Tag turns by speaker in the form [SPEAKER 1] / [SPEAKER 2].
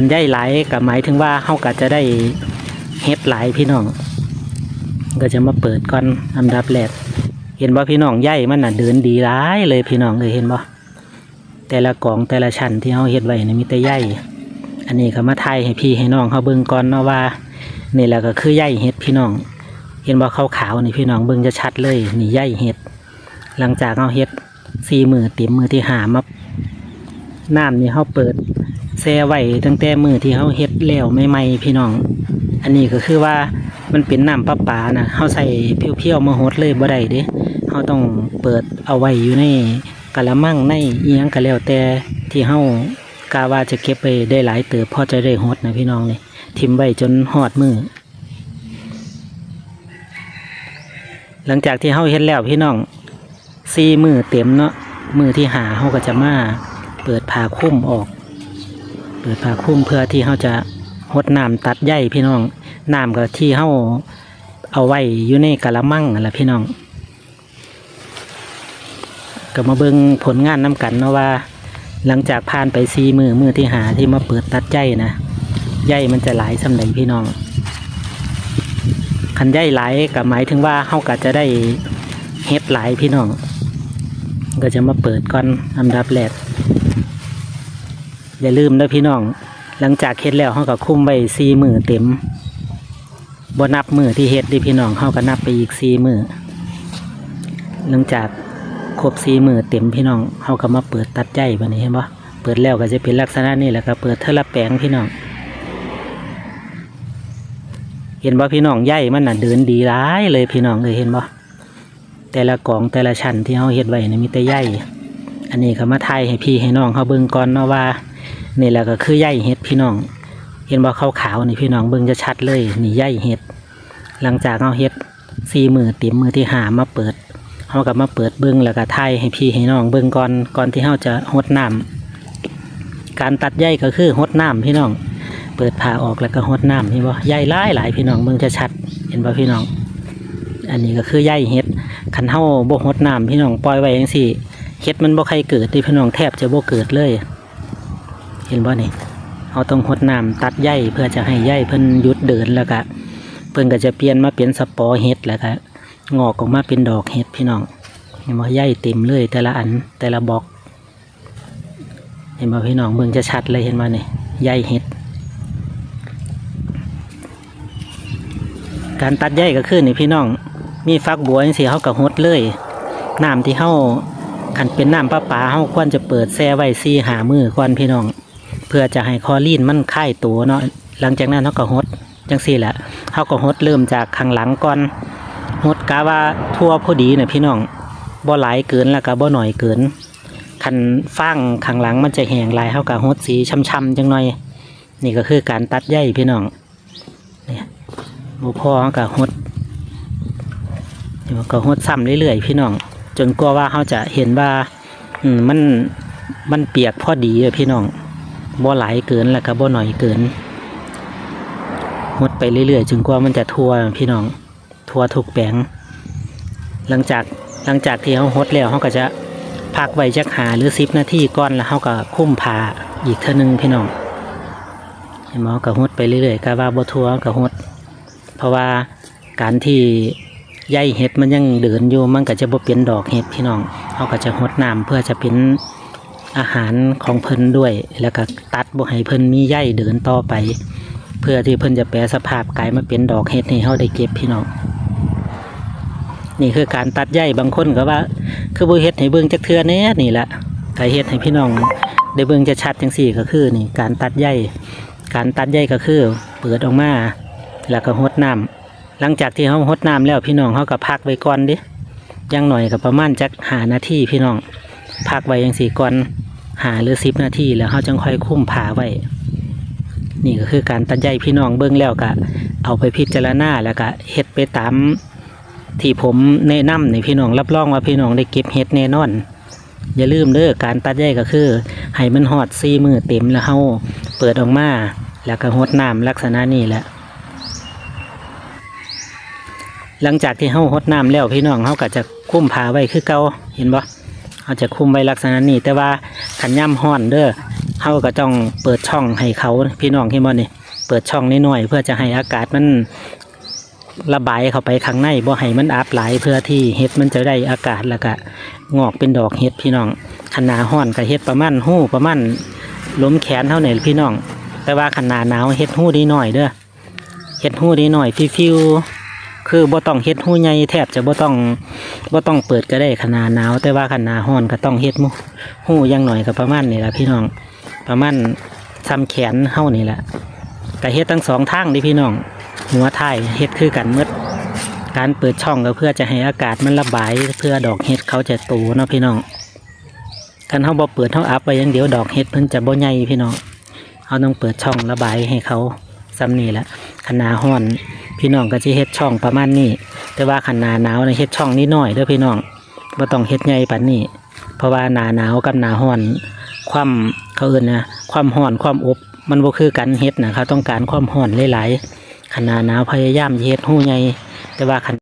[SPEAKER 1] คันใหญ่หลายก็หมายถึงว่าเฮาก็จะได้เฮ็ดหลายพี่น้อง ก็จะมาเปิดก่อนอันดับแรกเห็นบ่พี่น้องใหญ่มันน่ะเดินดีหลายเลยพี่น้องเลยเห็นบ่แต่ละกล่องแต่ละชั้นที่เฮาเฮ็ดไว้นี่มีแต่ใหญ่อันนี้ก็มาถ่ายให้พี่ให้น้องเฮาเบิ่งก่อนเนาะว่านี่แหละก็คือใหญ่เฮ็ดพี่น้อง เห็นบ่ขาวๆนี่พี่น้องเบิ่งจะชัดเลยนี่ใหญ่เฮ็ดหลังจากเฮาเฮ็ดสี่มือเต็มมือที่หามาน้ำนี่เฮาเปิด แช่ไว้ตั้งแต่มือที่เฮาเฮ็ดแล้วใหม่ๆพี่น้อง อันนี้ก็คือว่ามันเป็นน้ำประปานะเฮาใส่เพียวๆมาหดเลยบ่ได้เด้เฮาต้องเปิดเอาไว้อยู่ในกะละมังในเอียงก็แล้วแต่ที่เฮากาว่าจะเก็บไปได้หลายเติบพอจะได้หดนะพี่น้องนี่ทิมไว้จนหอดมือหลังจากที่เฮาเฮ็ดแล้วพี่น้องสี่มือเต็มเนาะมือที่หาเฮาก็จะมาเปิดผ้าคุ้มออก ปิดผ้าคลุ้มเพื่อที่เฮาจะหดน้ำตัดใยพี่น้องน้ำก็ที่เฮาเอาไว้อยู่ในกะละมังนั่นแหละพี่น้อง ก็มาเบิ่งผลงานน้กันเนาะว่า หลังจากผ่านไปสี่มือมือที่หาที่มาเปิดตัดใยนะใยมันจะหลายสำหรับพี่น้องคันใหญ่หลายก็หมายถึงว่าเฮาก็จะได้เฮ็ดหลายพี่น้อง ก็จะมาเปิดก่อนอันดับแรก อย่าลืมนะพี่น้อง หลังจากเฮ็ดแล้วเฮาก็คุ้มไว้สี่มือเต็มบ่นับมือที่เฮ็ดดิพี่น้องเฮาก็นับไปอีกสี่มือหลังจากครบสี่มือเต็มพี่น้องเฮาก็มาเปิดตัดใยบัดนี้เห็นบ่เปิดแล้วก็จะเป็นลักษณะนี้แหละก็เปิดเทละแปลงพี่น้อง เห็นบ่พี่น้องใหญ่มันน่ะเดินดีร้ายเลยพี่น้องเลยเห็นบ่แต่ละกล่องแต่ละชั้นที่เฮาเฮ็ดไว้นี่มีแต่ใหญ่อันนี้ก็มาถ่ายให้พี่ให้น้องเขาเบิ่งก่อนเนาะว่า นี่แหละก็คือใหญ่เห็ดพี่น้อง เห็นบ่ขาวๆนี่พี่น้องเบิ่งจะชัดเลยนี่ใหญ่เห็ด หลังจากเฮาเฮ็ดสี่มือเต็มมือที่หามาเปิดเฮาก็มาเปิดเบิ่งแล้วก็ถ่ายให้พี่ให้น้องเบิ่งก่อนก่อนที่เฮาจะหดน้ำการตัดใยก็คือหดน้ำพี่น้อง เปิดผ้าออกแล้วก็หดน้ำนี่บ่ใยหลายหลายพี่น้องเบิ่งจะชัดเห็นบ่พี่น้อง อันนี้ก็คือใยเห็ดคันเฮาบ่หดน้ำพี่น้องปล่อยไว้จังซี่เห็ดมันบ่ใครเกิดที่พี่น้องแทบจะบ่เกิดเลย เห็นบ่นี่เฮาต้องหดน้ำตัดใยเพื่อจะให้ใยเพิ่นหยุดเดินแล้วก็เพิ่นก็จะเปลี่ยนมาเป็นสปอร์เห็ดแล้วก็งอกออกมาเป็นดอกเห็ดพี่น้องเห็นบ่ใยเต็มเลย แต่ละอันแต่ละบล็อก เห็นบ่พี่น้องเบิ่งจะชัดเลยเห็นบ่นี่ใยเห็ดการตัดใยก็คือนี่พี่น้อง มีฟักบัวจังซี่เฮาก็หดเลยน้ำที่เฮาคันเป็นน้ำประปาเฮาควรจะเปิดแช่ไว้ซี่หามือก่อนพี่น้อง เพื่อจะให้คอรีนมันค่ายตัวเนาะหลังจากนั้นเฮาก็หดจังซี่แหละเฮาก็หดเริ่มจากข้างหลังก่อนหดกะว่าทั่วพอดีน่ะพี่น้องบ่หลายเกินแล้วก็บ่หน่อยเกินคันฟางข้างหลังมันจะแหงลายเฮาก็หดสีช้ำๆจังหน่อย นี่ก็คือการตัดใยพี่น้องเนี่ยบ่พอเขาก็หดเดี๋ยวก็หดซ้ำเรื่อยๆพี่น้อง จนกว่าว่าเขาจะเห็นว่า อืมมันมันเปียกพอดีอะพี่น้อง บ่หลายเกินแล้วก็บ่หน่อยเกินหดไปเรื่อยๆจนกว่ามันจะทั่วพี่น้องทั่วทุกแปลงหลังจากหลังจากที่เขาหดแล้วเขาก็จะพักไว้จักหาหรือสิบนาที่ก่อนแล้วเขาก็คุ้มผาอีกเท่านึงพี่น้องเห็นไหมเขาก็หดไปเรื่อยๆก็ว่าบ่ทั่วก็หดเพราะว่าการที่ใยเห็ดมันยังเดินอยู่มันก็จะบ่เป็นดอกเห็ดพี่น้องเขาก็จะหดน้ำเพื่อจะเป็น อาหารของเพิ่นด้วย แล้วก็ตัดบ่ให้เพิ่นมีใยเดินต่อไป เพื่อที่เพิ่นจะแปลสภาพกลายมาเป็นดอกเห็ดให้เขาได้เก็บพี่น้องนี่คือการตัดใยบางคนก็ว่า คือบ่เฮ็ดให้เบิ่งจักเทื่อแน่นี่แหละถ้าเฮ็ดให้พี่น้องได้เบิ่งจะชัดจังสี่ก็คือนี่การตัดใยการตัดใยก็คือ เปิดออกมาแล้วก็หดน้ำหลังจากที่เขาหดน้ำแล้วพี่น้องเขาก็พักไว้ก่อนดิยังหน่อยก็ประมาณจักหานาทีพี่น้อง พักไว้ยังสี่ก่อนหาหรือสิบนาทีแล้วเขาจังค่อยคุ้มผ่าไว้ นี่ก็คือการตัดใยพี่น้องเบิ้งแล้วก็เอาไปพิจารณาแล้วก็เฮ็ดไปตามที่ผมแนะนำนี่พี่น้องรับรองว่าพี่น้องได้เก็บเฮ็ดแน่นอน อย่าลืมเด้อการตัดใยก็คือให้มันหอดซีมือเต็มแล้วเขาเปิดออกมาแล้วก็หดน้ำลักษณะนี้แหละหลังจากที่เฮาหดน้ำแล้วพี่น้องเฮาก็จะคุ้มผาไว้คือเก่าเห็นบ่ เฮาจะคุมไว้ลักษณะนี้ แต่ว่าขันย่ำห้อนเด้อเฮาก็ต้องเปิดช่องให้เขาพี่น้องที่บ่นี่เปิดช่องน้อยเพื่อจะให้อากาศมันระบายเข้าไปข้างในบ่ให้มันอับหลายเพื่อที่เห็ดมันจะได้อากาศแล้วก็งอกเป็นดอกเห็ดพี่น้องขนาห้อนก็เห็ดประมาณหู้ประมาณล้มแขนเท่าไหร่พี่น้อง แต่ว่าขนาหนาวเห็ดหู้ดีหน่อยเด้อเห็ดหู้ดีหน่อยฟิวๆ คือบ่ต้องเห็ดหู้ใหญ่แทบจะบ่ต้องบ่ต้องเปิดก็ได้ขนาหนาว แต่ว่าขนาห้อนก็ต้องเห็ดหมูหู้ยังหน่อยก็ประมาณนี่แหละพี่น้อง ประมาณซ้ำแขนเฮานี่แหละก็เฮ็ดทั้งสองทางดิพี่น้อง หัวท้ายเฮ็ดคือกันหมดการเปิดช่องก็เพื่อจะให้อากาศมันระบายเพื่อดอกเห็ดเขาจะโตเนาะพี่น้องการเฮาบ่เปิดเฮาอัพไว้อย่างเดียวดอกเห็ดเพิ่นจะบ่ใหญ่พี่น้องเฮาต้องเปิดช่องระบายให้เขาซ้ำนี่แหละขนาห้อน พี่น้องก็สิเฮ็ดช่องประมาณนี้ แต่ว่าขนาหนาวนะเฮ็ดช่องนิดหน่อยเด้อพี่น้องบ่ต้องเฮ็ดใหญ่ปานนี้ เพราะว่าหนาหนาวกับหนาห้อน ความเขาเอื่นนะความห้อนความอบมันบ่คือกันเฮ็ดนะเขาต้องการความห้อนหลายๆขนาดหนาวพยายามเฮ็ดหู้ใหญ่แต่ว่าขน